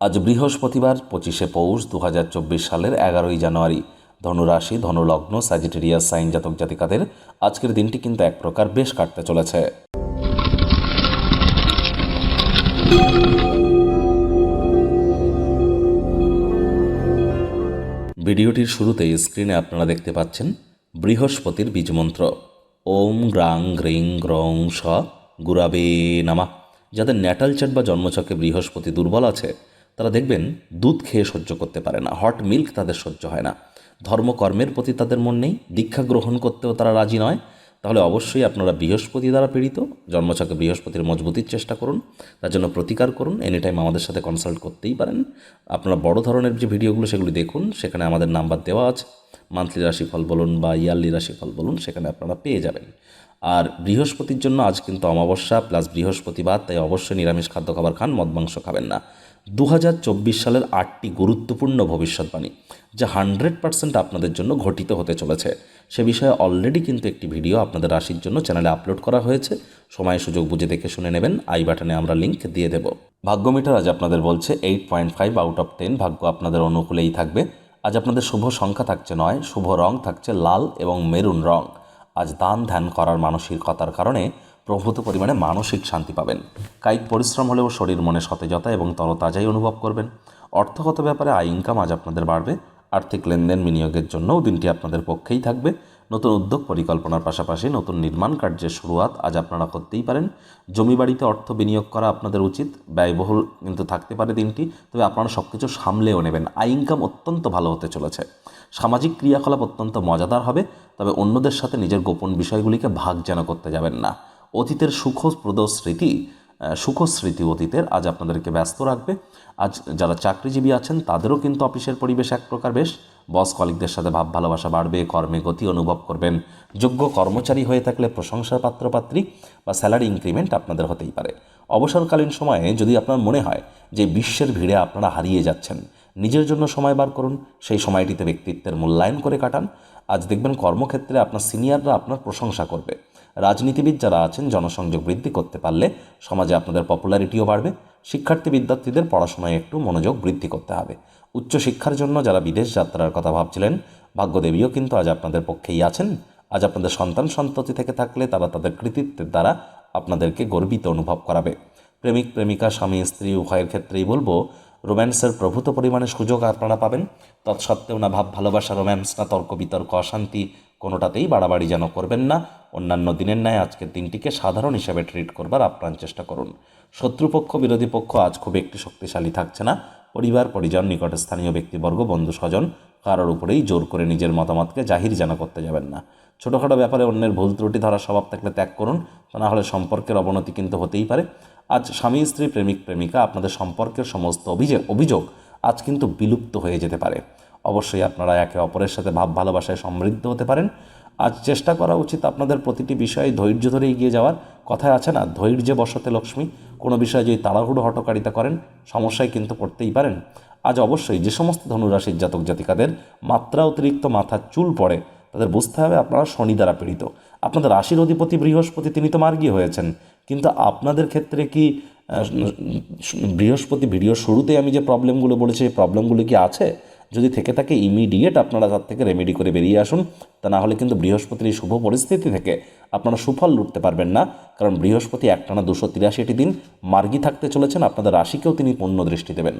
আজ বৃহস্পতিবার, পঁচিশে পৌষ দু হাজার চব্বিশ সালের এগারোই জানুয়ারি। ধনুরাশি, ধনুলগ্ন স্যাজিটেরিয়াস সাইন জাতক জাতিকাদের আজকের দিনটি কিন্তু এক প্রকার বেশ কাটতে চলেছে। ভিডিওটির শুরুতেই স্ক্রিনে আপনারা দেখতে পাচ্ছেন বৃহস্পতির বীজমন্ত্র ওম গ্রাং গ্রিং গ্রং স গুরাবে নামা। যাদের ন্যাটাল চার্ট বা জন্মছকে বৃহস্পতি দুর্বল আছে তারা দেখবেন দুধ খেয়ে সহ্য করতে পারে না হট মিল্ক তাদের সহ্য হয় না। ধর্মকর্মের প্রতি তাদের মন নেই, দীক্ষা গ্রহণ করতেও তারা রাজি নয়। তাহলে অবশ্যই আপনারা বৃহস্পতি দ্বারা পীড়িত, জন্মছকে বৃহস্পতির মজবুতির চেষ্টা করুন, তার জন্য প্রতিকার করুন এনি টাইম আমাদের সাথে কনসাল্ট করতেই পারেন। আপনারা বড় ধরনের যে ভিডিওগুলো, সেগুলি দেখুন, সেখানে আমাদের নাম্বার দেওয়া আছে। মান্থলি রাশিফল বলুন বা ইয়ারলি রাশিফল বলুন, সেখানে আপনারা পেয়ে যাবেন। আর বৃহস্পতির জন্য আজ কিন্তু অমাবস্যা প্লাস বৃহস্পতিবার, তাই অবশ্যই নিরামিষ খাদ্য খাবার খান, মদ মাংস খাবেন না। দু হাজার চব্বিশ সালের আটটি গুরুত্বপূর্ণ ভবিষ্যৎবাণী, যা হান্ড্রেড পার্সেন্ট আপনাদের জন্য ঘটিত হতে চলেছে। সে বিষয়ে অলরেডি কিন্তু একটি ভিডিও আপনাদের রাশির জন্য চ্যানেলে আপলোড করা হয়েছে। সময়, সুযোগ বুঝে দেখে শুনে নেবেন। আই বাটনে আমরা লিঙ্ক দিয়ে দেব। ভাগ্যমিটার আজ আপনাদের বলছে eight point five out of ten. ভাগ্য আপনাদের অনুকূলেই থাকবে। আজ আপনাদের শুভ সংখ্যা থাকছে নয়, শুভ রং থাকছে লাল এবং মেরুন রং। আজ দান ধ্যান করার মানসিকতার কারণে প্রভূত পরিমাণে মানসিক শান্তি পাবেন। কায়িক পরিশ্রম হলেও শরীর মনে সতেজতা এবং তরতাজাই অনুভব করবেন। অর্থগত ব্যাপারে আয় ইনকাম আজ আপনাদের বাড়বে। আর্থিক লেনদেন বিনিয়োগের জন্যও দিনটি আপনাদের পক্ষেই থাকবে। নতুন উদ্যোগ পরিকল্পনার পাশাপাশি নতুন নির্মাণ কার্যের শুরুয়াত আজ আপনারা করতেই পারেন। জমি বাড়িতে অর্থ বিনিয়োগ করা আপনাদের উচিত। ব্যয়বহুল কিন্তু থাকতে পারে দিনটি। তবে আপনারা সব কিছু সামলেও নেবেন। আয় ইনকাম অত্যন্ত ভালো হতে চলেছে। সামাজিক ক্রিয়াকলাপ অত্যন্ত মজাদার হবে। তবে অন্যদের সাথে নিজের গোপন বিষয়গুলিকে ভাগ যেন করতে যাবেন না। অতীতের সুখপ্রদ স্মৃতি সুখ স্মৃতি অতীতের আজ আপনাদেরকে ব্যস্ত রাখবে। আজ যারা চাকরিজীবী আছেন, তাদেরও কিন্তু অফিসের পরিবেশ এক প্রকার বেশ। বস কলিকদের সাথে ভাব ভালোবাসা বাড়বে, কর্মে গতি অনুভব করবেন। যোগ্য কর্মচারী হয়ে থাকলে প্রশংসার পাত্রপাত্রী বা স্যালারি ইনক্রিমেন্ট আপনাদের হতেই পারে। অবসরকালীন সময়ে যদি আপনার মনে হয় যে বিশ্বের ভিড়ে আপনারা হারিয়ে যাচ্ছেন নিজের জন্য সময় বার করুন, সেই সময়টিতে ব্যক্তিত্বের মূল্যায়ন করে কাটান। আজ দেখবেন কর্মক্ষেত্রে আপনার সিনিয়ররা আপনার প্রশংসা করবে। রাজনীতিবিদ যারা আছেন, জনসংযোগ বৃদ্ধি করতে পারলে সমাজে আপনাদের পপুলারিটিও বাড়বে। শিক্ষার্থী বিদ্যার্থীদের পড়াশোনায় একটু মনোযোগ বৃদ্ধি করতে হবে। উচ্চশিক্ষার জন্য যারা বিদেশ যাত্রার কথা ভাবছিলেন, ভাগ্যদেবীও কিন্তু আজ আপনাদের পক্ষেই আছেন। আজ আপনাদের সন্তান সন্ততি থেকে থাকলে তারা তাদের কৃতিত্বের দ্বারা আপনাদেরকে গর্বিত অনুভব করাবে। প্রেমিক, প্রেমিকা, স্বামী, স্ত্রী, উভয়ের ক্ষেত্রেই বলব রোম্যান্সের প্রভূত পরিমাণে সুযোগ আপনারা পাবেন। তৎসত্ত্বেও না ভাব, ভালোবাসা, রোম্যান্স, না তর্ক, বিতর্ক, অশান্তি কোনোটাতেই বাড়াবাড়ি যেন করবেন না। অন্যান্য দিনের ন্যায় আজকের দিনটিকে সাধারণ হিসেবে ট্রিট করবার আপ্রাণ চেষ্টা করুন। শত্রুপক্ষ, বিরোধী পক্ষ আজ খুব একটি শক্তিশালী থাকছে না। পরিবার, পরিজন নিকটস্থানীয় ব্যক্তিবর্গ, বন্ধু, স্বজন কারোর উপরেই জোর করে নিজের মতামতকে জাহির যেন করতে যাবেন না। ছোটোখাটো ব্যাপারে অন্যের ভুল ত্রুটি ধরার স্বভাব থাকলে ত্যাগ করুন। তা না হলে সম্পর্কের অবনতি কিন্তু হতেই পারে। আজ স্বামী, স্ত্রী, প্রেমিক, প্রেমিকা আপনাদের সম্পর্কের সমস্ত অভিযোগ অভিযোগ আজ কিন্তু বিলুপ্ত হয়ে যেতে পারে। অবশ্যই আপনারা একে অপরের সাথে ভাব ভালোবাসায় সমৃদ্ধ হতে পারেন। আজ চেষ্টা করা উচিত আপনাদের প্রতিটি বিষয়ে ধৈর্য ধরে এগিয়ে যাওয়ার। কথায় আছে না, ধৈর্যে বসতে লক্ষ্মী। কোনো বিষয়ে যদি তাড়াহুড়ো হটকারিতা করেন, সমস্যায় কিন্তু পড়তেই পারেন। আজ অবশ্যই যে সমস্ত ধনুরাশির জাতক জাতিকাদের মাত্রা অতিরিক্ত মাথার চুল পড়ে, তাদের বুঝতে হবে আপনারা শনি দ্বারা পীড়িত। আপনাদের রাশির অধিপতি বৃহস্পতি তিনি তো মার্গী হয়েছেন। কিন্তু আপনাদের ক্ষেত্রে কি বৃহস্পতি ভিডিও শুরুতে আমি যে প্রবলেমগুলো বলেছি সেই প্রবলেমগুলো কি আছে? যদি থেকে থাকে ইমিডিয়েট আপনারা তার থেকে রেমেডি করে বেরিয়ে আসুন, তা না হলে কিন্তু বৃহস্পতির এই শুভ পরিস্থিতি থেকে আপনারা সুফল লুটতে পারবেন না। কারণ বৃহস্পতি একটানা দুশো তিরাশিটি দিন মার্গি থাকতে চলেছেন, আপনাদের রাশিকেও তিনি পূর্ণ দৃষ্টি দেবেন।